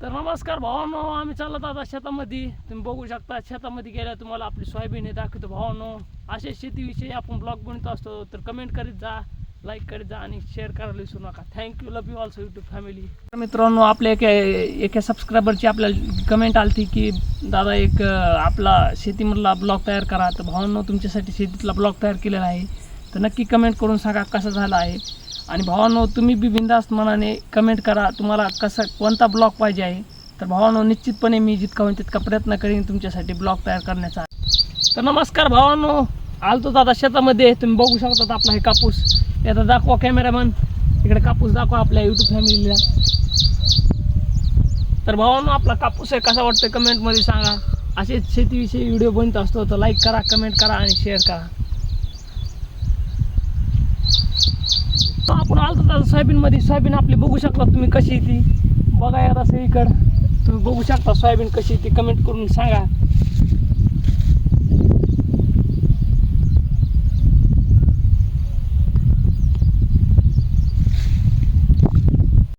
तर नमस्कार भावानो आम्ही चालत आता शेतामध्ये. तुम्ही बघू शकता शेतामध्ये गेल्या तुम्हाला आपली सोयाबीन हे दाखवतो भावानो असे शेतीविषयी आपण ब्लॉग बनवत असतो तर कमेंट करीत जा लाईक करीत जा आणि शेअर करायला विसरू नका. Thank you love you also YouTube family मित्रांनो आपल्या एका एका सबस्क्रायबरची आपल्याला कमेंट आली की दादा एक आपला शेतीमधला ब्लॉग तयार करा. तर भावांनो तुमच्यासाठी शेतीतला ब्लॉग तयार केलेला आहे. तर नक्की कमेंट करून सांगा कसा झाला आहे. आणि भावांनो तुम्ही बी बिंदास्त मनाने कमेंट करा. तुम्हाला कसा कोणता ब्लॉग पाहिजे आहे? तर भावांनो निश्चितपणे मी जितका होईल तितका प्रयत्न करीन तुमच्यासाठी ब्लॉग तयार करण्याचा. तर नमस्कार भावांनो. आलतो दादा शेतामध्ये. तुम्ही बघू शकता आपला हे कापूस. याचा दाखवा कॅमेरामॅन इकडे कापूस दाखवा आपल्या यूट्यूब फॅमिलीला तर भावांनो आपला कापूस आहे कसा वाटतं कमेंटमध्ये सांगा. असेच शेतीविषयी व्हिडिओ बनत असतो तर लाईक करा कमेंट करा आणि शेअर करा. आपण आलतो दादा सोयाबीनमध्ये. सोयाबीन आपली बघू शकता तुम्ही कशी आहे ती. बघा यार असं इकडं तुम्ही बघू शकता सोयाबीन कशी आहे ती. कमेंट करून सांगा.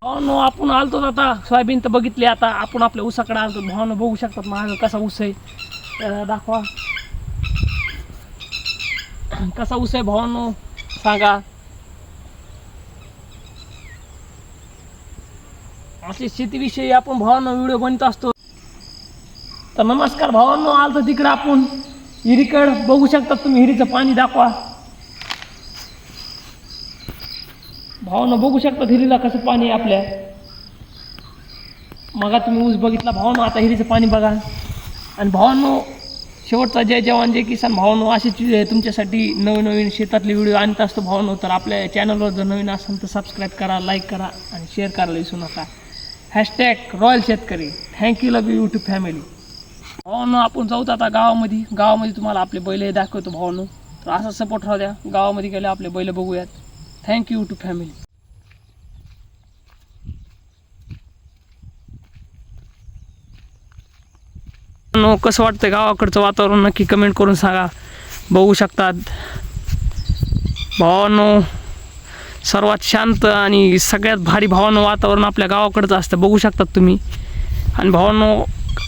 भावनो आपण आलतो आता सोयाबीन तर बघितली आता. आपण आपल्या ऊसाकडे आलतो. भावानं बघू शकतात माझं कसा ऊस आहे. दाखवा. कसा ऊस आहे भावानो सांगा. असे शेतीविषयी आपण भावांना व्हिडिओ बनत असतो. तर नमस्कार भावांनो तर तिकडं आपण. हिरीकड बघू शकता तुम्ही हिरीचं पाणी दाखवा. भावानं बघू शकता हिरीला कसं पाणी आहे आपल्या. मगा तुम्ही ऊस बघितला. भावानं आता हिरीचं पाणी बघा. आणि भावांनो शेवटचा जय जवान जय किसान. भावांनो असेच तुमच्यासाठी नवीन नवीन शेतातले व्हिडिओ आणत असतो भावांनो. तर आपल्या चॅनलवर जर नवीन असेल तर सबस्क्राईब करा लाईक करा आणि शेअर करायला विसरू नका. हॅशटॅग रॉयल शेतकरी. Thank you love you YouTube family भावांनो आपण जाऊ आता गावामध्ये. गावामध्ये तुम्हाला आपले बैल हे दाखवतो भावांनो. तर असा सपोर्ट राहू द्या. गावामध्ये गेले आपले बैल बघूयात. थँक्यू टू फॅमिली नो कसं वाटतं गावाकडचं वातावरण? नक्की कमेंट करून सांगा. बघू शकतात. भावानो सर्वात शांत आणि सगळ्यात भारी भावानं वातावरण आपल्या गावाकडचं असतं. बघू शकतात तुम्ही. आणि भावांनो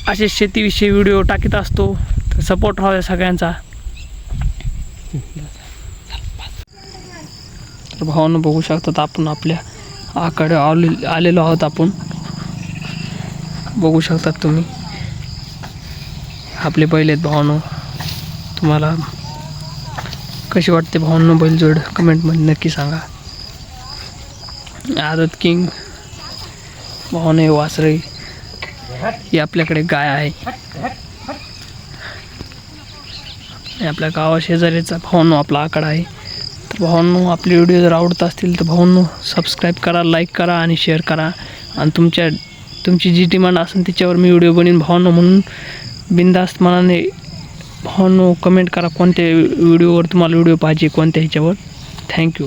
असे शेतीविषयी व्हिडिओ टाकीत असतो. सपोर्ट राहू सगळ्यांचा. तर भावानं बघू शकतात आपण आपल्या आकडे आले आलेलो आहोत आपण. बघू शकतात तुम्ही. आपले बैल आहेत भावानो. तुम्हाला कशी वाटते भावांनो बैलजोड? कमेंटमध्ये नक्की सांगा. आदत किंग भावने वासरे ही आपल्याकडे गाय आहे. आपल्या गावा शेजारीचा भावनो आपला आकडा आहे. तर भावांनो आपले व्हिडिओ जर आवडत असतील तर भावांनो सबस्क्राईब करा लाईक करा आणि शेअर करा. आणि तुमच्या तुमची जी डिमांड असेल तिच्यावर मी व्हिडिओ बनवीन भावांनो म्हणून. बिंदास्त मनाने भावांनो कमेंट करा कोणत्या व्हिडिओवर तुम्हाला व्हिडिओ पाहिजे कोणत्या ह्याच्यावर. थँक्यू